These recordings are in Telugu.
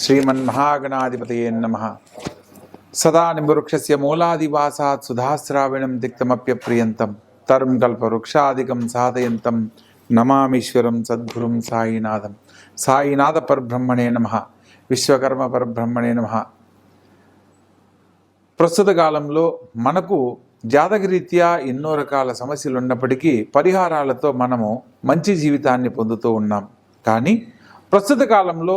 శ్రీమన్మహాగణాధిపతయే నమ సదా నింబవృక్షస్య మూలాదివాసాత్ సుధాశ్రావణం తిక్తమప్యప్రియంతం తరుం కల్పవృక్షాదికం సాధయంతం నమామీశ్వరం సద్గురుం సాయినాథం సాయినాథ పరబ్రహ్మణే నమ విశ్వకర్మ పరబ్రహ్మణే నమ ప్రస్తుత కాలంలో మనకు జాతకరీత్యా ఎన్నో రకాల సమస్యలు ఉన్నప్పటికీ పరిహారాలతో మనము మంచి జీవితాన్ని పొందుతూ ఉన్నాం. కానీ ప్రస్తుత కాలంలో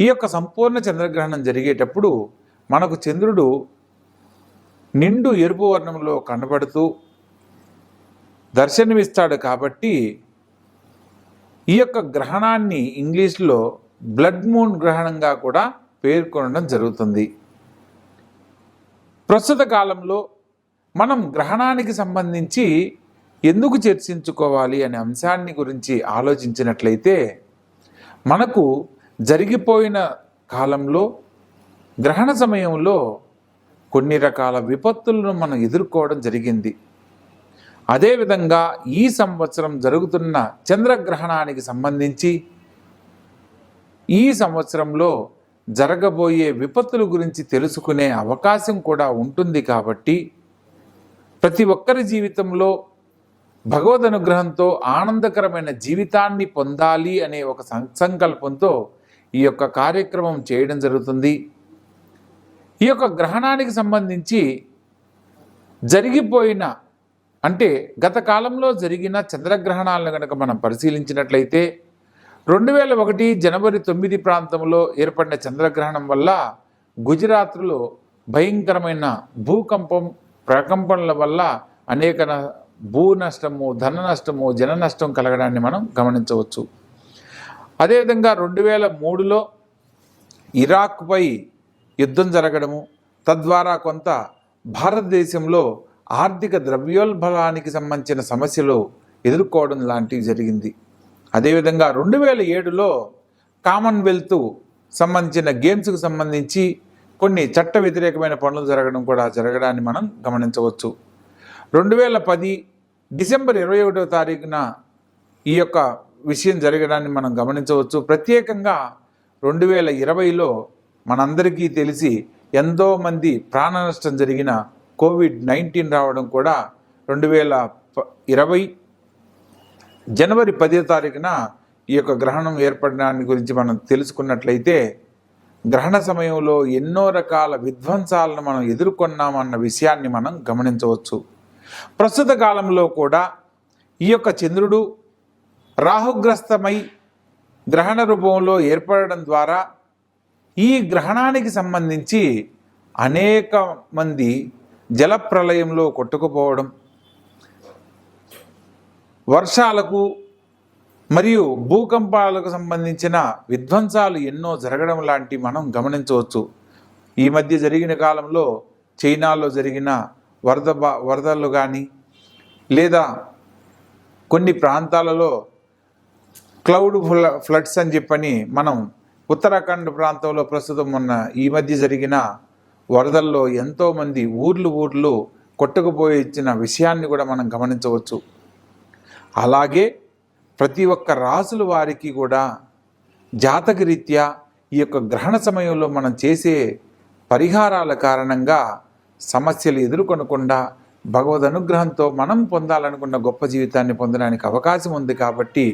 ఈ యొక్క సంపూర్ణ చంద్రగ్రహణం జరిగేటప్పుడు మనకు చంద్రుడు నిండు ఎరుపు వర్ణంలో కనబడుతూ దర్శనమిస్తాడు కాబట్టి ఈ యొక్క గ్రహణాన్ని ఇంగ్లీష్లో బ్లడ్ మూన్ గ్రహణంగా కూడా పేర్కొనడం జరుగుతుంది. ప్రస్తుత కాలంలో మనం గ్రహణానికి సంబంధించి ఎందుకు చర్చించుకోవాలి అనే అంశాన్ని గురించి ఆలోచించినట్లయితే మనకు జరిగిపోయిన కాలంలో గ్రహణ సమయంలో కొన్ని రకాల విపత్తులను మనం ఎదుర్కోవడం జరిగింది. అదేవిధంగా ఈ సంవత్సరం జరుగుతున్న చంద్రగ్రహణానికి సంబంధించి ఈ సంవత్సరంలో జరగబోయే విపత్తుల గురించి తెలుసుకునే అవకాశం కూడా ఉంటుంది కాబట్టి ప్రతి ఒక్కరి జీవితంలో భగవద్ అనుగ్రహంతో ఆనందకరమైన జీవితాన్ని పొందాలి అనే ఒక సం- సంకల్పంతో ఈ యొక్క కార్యక్రమం చేయడం జరుగుతుంది. ఈ యొక్క గ్రహణానికి సంబంధించి జరిగిపోయిన అంటే గత కాలంలో జరిగిన చంద్రగ్రహణాలను కనుక మనం పరిశీలించినట్లయితే రెండు వేల ఒకటి జనవరి తొమ్మిది ప్రాంతంలో ఏర్పడిన చంద్రగ్రహణం వల్ల గుజరాత్లో భయంకరమైన భూకంపం ప్రకంపనల వల్ల అనేక భూ నష్టము ధన నష్టము జన నష్టం కలగడాన్ని మనం గమనించవచ్చు. అదేవిధంగా రెండు వేల మూడులో ఇరాక్పై యుద్ధం జరగడము తద్వారా కొంత భారతదేశంలో ఆర్థిక ద్రవ్యోల్బలానికి సంబంధించిన సమస్యలు ఎదుర్కోవడం లాంటివి జరిగింది. అదేవిధంగా రెండు వేల ఏడులో కామన్వెల్త్ సంబంధించిన గేమ్స్కు సంబంధించి కొన్ని చట్ట వ్యతిరేకమైన పనులు జరగడం కూడా జరగడాన్ని మనం గమనించవచ్చు. రెండు వేల పది డిసెంబర్ ఇరవై ఒకటో తారీఖున ఈ యొక్క విషయం జరగడాన్ని మనం గమనించవచ్చు. ప్రత్యేకంగా రెండు వేల ఇరవైలో మనందరికీ తెలిసి ఎంతోమంది ప్రాణ నష్టం జరిగిన కోవిడ్ నైన్టీన్ రావడం కూడా రెండు వేల ప- ఇరవై జనవరి పదో తారీఖున ఈ యొక్క గ్రహణం ఏర్పడడాన్ని గురించి మనం తెలుసుకున్నట్లయితే గ్రహణ సమయంలో ఎన్నో రకాల విధ్వంసాలను మనం ఎదుర్కొన్నామన్న విషయాన్ని మనం గమనించవచ్చు. ప్రస్తుత కాలంలో కూడా ఈ యొక్క చంద్రుడు రాహుగ్రస్తమై గ్రహణ రూపంలో ఏర్పడడం ద్వారా ఈ గ్రహణానికి సంబంధించి అనేక మంది జలప్రలయంలో కొట్టుకుపోవడం వర్షాలకు మరియు భూకంపాలకు సంబంధించిన విధ్వంసాలు ఎన్నో జరగడం లాంటి మనం గమనించవచ్చు. ఈ మధ్య జరిగిన కాలంలో చైనాలో జరిగిన వరద వరదలు కానీ లేదా కొన్ని ప్రాంతాలలో క్లౌడ్ ఫ్లడ్స్ అని చెప్పని మనం ఉత్తరాఖండ్ ప్రాంతంలో ప్రస్తుతం ఉన్న ఈ మధ్య జరిగిన వరదల్లో ఎంతోమంది ఊర్లు ఊర్లు కొట్టుకుపోయి ఇచ్చిన విషయాన్ని కూడా మనం గమనించవచ్చు. అలాగే ప్రతి ఒక్క రాసుల వారికి కూడా జాతకరీత్యా ఈ యొక్క గ్రహణ సమయంలో మనం చేసే పరిహారాల కారణంగా సమస్యలు ఎదుర్కొనకుండా భగవద్ అనుగ్రహంతో మనం పొందాలనుకున్న గొప్ప జీవితాన్ని పొందడానికి అవకాశం ఉంది కాబట్టి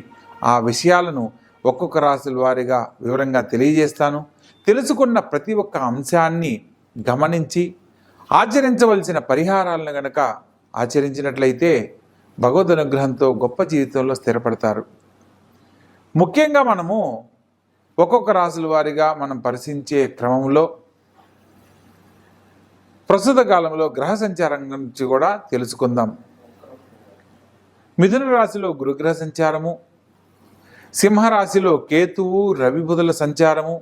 ఆ విషయాలను ఒక్కొక్క రాశుల వారిగా వివరంగా తెలియజేస్తాను. తెలుసుకున్న ప్రతి ఒక్క అంశాన్ని గమనించి ఆచరించవలసిన పరిహారాలను గనక ఆచరించినట్లయితే భగవద్ అనుగ్రహంతో గొప్ప జీవితంలో స్థిరపడతారు. ముఖ్యంగా మనము ఒక్కొక్క రాశుల వారిగా మనం పరిశీలించే క్రమంలో ప్రస్తుత కాలంలో గ్రహ సంచారం గురించి కూడా తెలుసుకుందాం. మిథున రాశిలో గురుగ్రహ సంచారము సింహరాశిలో కేతువు రవిబుధుల సంచారము.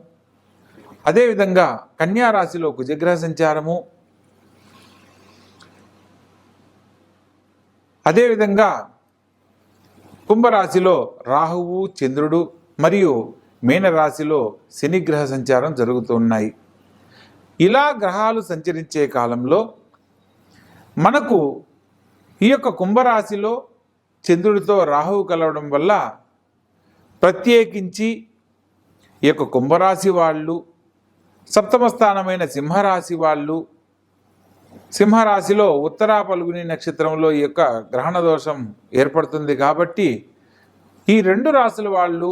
అదేవిధంగా కన్యా రాశిలో కుజగ్రహ సంచారము. అదేవిధంగా కుంభరాశిలో రాహువు చంద్రుడు మరియు మీనరాశిలో శనిగ్రహ సంచారం జరుగుతున్నాయి ఇలా గ్రహాలు సంచరించే కాలంలో మనకు ఈ యొక్క కుంభరాశిలో చంద్రుడితో రాహువు కలవడం వల్ల ప్రత్యేకించి ఈ యొక్క కుంభరాశి వాళ్ళు సప్తమ స్థానమైన సింహరాశి వాళ్ళు సింహరాశిలో ఉత్తరా పలుగుని నక్షత్రంలో ఈ యొక్క గ్రహణ దోషం ఏర్పడుతుంది కాబట్టి ఈ రెండు రాశుల వాళ్ళు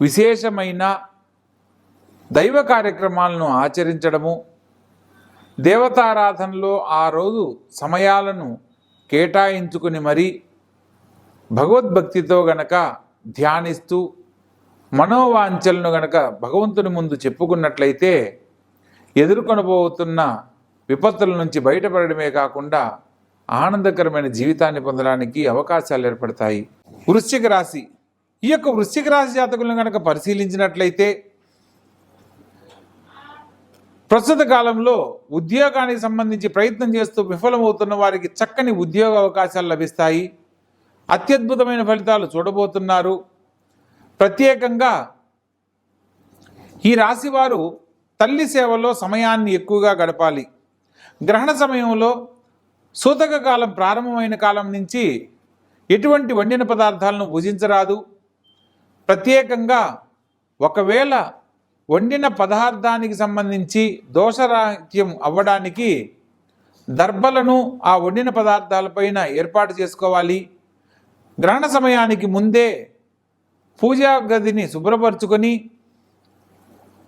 విశేషమైన దైవ కార్యక్రమాలను ఆచరించడము దేవతారాధనలో ఆ రోజు సమయాలను కేటాయించుకుని మరీ భగవద్భక్తితో గనక ధ్యానిస్తూ మనోవాంఛలను గనక భగవంతుని ముందు చెప్పుకున్నట్లయితే ఎదుర్కొనబోతున్న విపత్తుల నుంచి బయటపడడమే కాకుండా ఆనందకరమైన జీవితాన్ని పొందడానికి అవకాశాలు ఏర్పడతాయి. వృశ్చిక రాశి. ఈ యొక్క వృశ్చిక రాశి జాతకులను కనుక పరిశీలించినట్లయితే ప్రస్తుత కాలంలో ఉద్యోగానికి సంబంధించి ప్రయత్నం చేస్తూ విఫలమవుతున్న వారికి చక్కని ఉద్యోగ అవకాశాలు లభిస్తాయి. అత్యద్భుతమైన ఫలితాలు చూడబోతున్నారు. ప్రత్యేకంగా ఈ రాశి వారు తల్లి సేవలో సమయాన్ని ఎక్కువగా గడపాలి. గ్రహణ సమయంలో సూతక కాలం ప్రారంభమైన కాలం నుంచి ఎటువంటి వండిన పదార్థాలను భుజించరాదు. ప్రత్యేకంగా ఒకవేళ వండిన పదార్థానికి సంబంధించి దోషరాహిత్యం అవ్వడానికి దర్భలను ఆ వండిన పదార్థాలపైన ఏర్పాటు చేసుకోవాలి. గ్రహణ సమయానికి ముందే పూజా గదిని శుభ్రపరచుకొని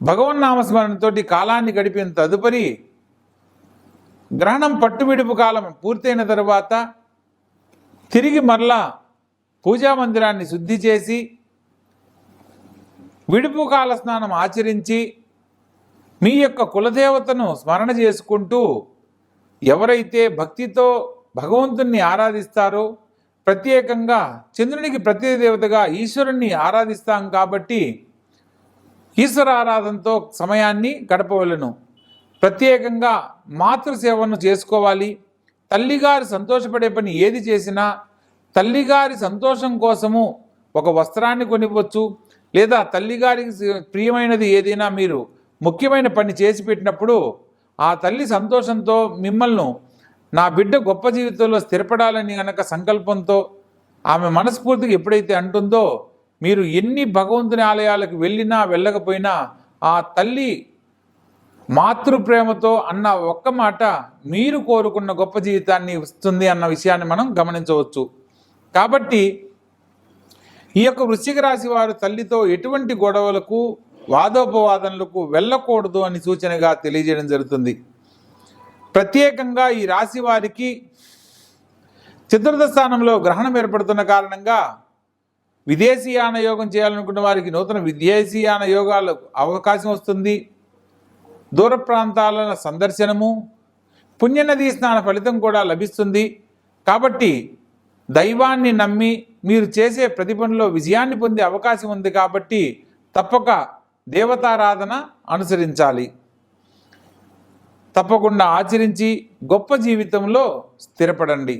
భగవన్నామస్మరణతోటి కాలాన్ని గడిపిన తదుపరి గ్రహణం పట్టుబిడుపు కాలం పూర్తయిన తర్వాత తిరిగి మరలా పూజా మందిరాన్ని శుద్ధి చేసి విడుపు కాల స్నానం ఆచరించి మీ యొక్క కులదేవతను స్మరణ చేసుకుంటూ ఎవరైతే భక్తితో భగవంతుణ్ణి ఆరాధిస్తారో ప్రత్యేకంగా చంద్రునికి ప్రత్యేదేవతగా ఈశ్వరుణ్ణి ఆరాధిస్తాం కాబట్టి ఈశ్వర ఆరాధనతో సమయాన్ని గడపవలను. ప్రత్యేకంగా మాతృసేవను చేసుకోవాలి. తల్లిగారి సంతోషపడే పని ఏది చేసినా తల్లిగారి సంతోషం కోసము ఒక వస్త్రాన్ని కొనివ్వచ్చు. లేదా తల్లిగారికి ప్రియమైనది ఏదైనా మీరు ముఖ్యమైన పని చేసి పెట్టినప్పుడు ఆ తల్లి సంతోషంతో మిమ్మల్ని నా బిడ్డ గొప్ప జీవితంలో స్థిరపడాలని గనక సంకల్పంతో ఆమె మనస్ఫూర్తిగా ఎప్పుడైతే అంటుందో మీరు ఎన్ని భగవంతుని ఆలయాలకు వెళ్ళినా వెళ్ళకపోయినా ఆ తల్లి మాతృప్రేమతో అన్న ఒక్క మాట మీరు కోరుకున్న గొప్ప జీవితాన్ని ఇస్తుంది అన్న విషయాన్ని మనం గమనించవచ్చు. కాబట్టి ఈ యొక్క వృశ్చిక రాశి వారు తల్లితో ఎటువంటి గొడవలకు వాదోపవాదనలకు వెళ్ళకూడదు అని సూచనగా తెలియజేయడం జరుగుతుంది. ప్రత్యేకంగా ఈ రాశి వారికి చతుర్థ స్థానంలో గ్రహణం ఏర్పడుతున్న కారణంగా విదేశీయాన యోగం చేయాలనుకున్న వారికి నూతన విదేశీయాన యోగాలకు అవకాశం వస్తుంది. దూర ప్రాంతాల సందర్శనము పుణ్యనదీ స్నాన ఫలితం కూడా లభిస్తుంది. కాబట్టి దైవాన్ని నమ్మి మీరు చేసే ప్రతి పనిలో విజయాన్ని పొందే అవకాశం ఉంది కాబట్టి తప్పక దేవతారాధన అనుసరించాలి. తప్పకుండా ఆచరించి గొప్ప జీవితంలో స్థిరపడండి.